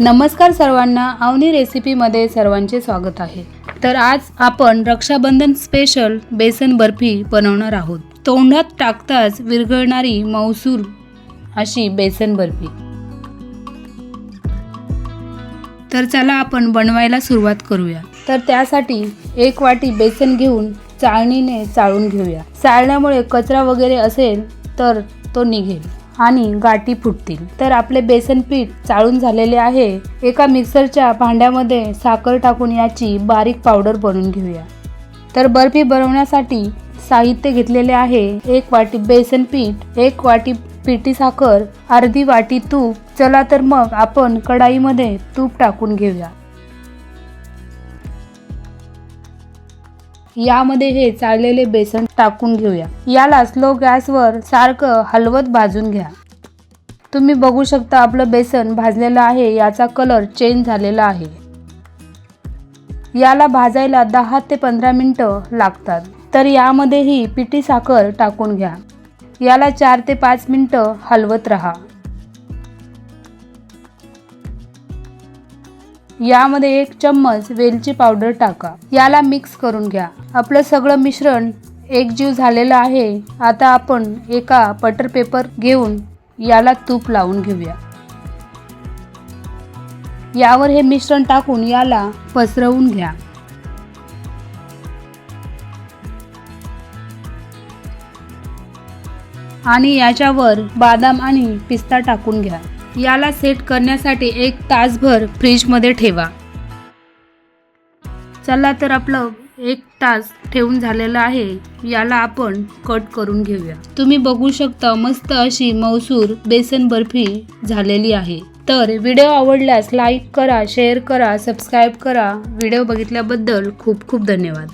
नमस्कार सर्वांना अवनी रेसिपीमध्ये सर्वांचे स्वागत आहे. तर आज आपण रक्षाबंधन स्पेशल बेसन बर्फी बनवणार आहोत. तोंडात टाकताच विरघळणारी मौसूर अशी बेसन बर्फी. तर चला आपण बनवायला सुरुवात करूया. तर त्यासाठी एक वाटी बेसन घेऊन चाळणीने चाळून घेऊया. चाळण्यामुळे कचरा वगैरे असेल तर तो निघेल. आणि गाठी फुटतील. तर आपले बेसन पीठ चाळून झालेले आहे. एका मिक्सरच्या भांड्यामध्ये साखर टाकून याची बारीक पावडर बनवून घेऊया. तर बर्फी बनवण्यासाठी साहित्य घेतलेले आहे. एक वाटी बेसन पीठ एक वाटी पिठी साखर अर्धी वाटी तूप. चला तर मग आपण कढाईमध्ये तूप टाकून घेऊया. यामध्ये हे चाळलेले बेसन टाकून घेऊया. याला स्लो गॅसवर सारखं हलवत भाजून घ्या. तुम्ही बघू शकता आपलं बेसन भाजलेलं आहे याचा कलर चेंज झालेला आहे. याला भाजायला दहा ते पंधरा मिनटं लागतात. तर यामध्येही पिठी साखर टाकून घ्या. याला चार ते पाच मिनटं हलवत राहा. यामध्ये एक चम्मच वेलची पावडर टाका. याला मिक्स करून घ्या. आपलं सगळं मिश्रण एकजीव झालेलं आहे. आता आपण एका बटर पेपर घेऊन याला तूप लावून घेऊया. यावर हे मिश्रण टाकून याला पसरवून घ्या. आणि याच्यावर बादाम आणि पिस्ता टाकून घ्या. याला सेट करण्यासाठी एक तासभर फ्रीजमध्ये ठेवा. चला तर आपलं एक तास ठेवून झालेलं आहे. याला आपण कट करून घेऊया. तुम्ही बघू शकता मस्त अशी मौसूर बेसन बर्फी झालेली आहे. तर व्हिडिओ आवडल्यास लाईक करा शेअर करा सबस्क्राईब करा. व्हिडिओ बघितल्याबद्दल खूप खूप धन्यवाद.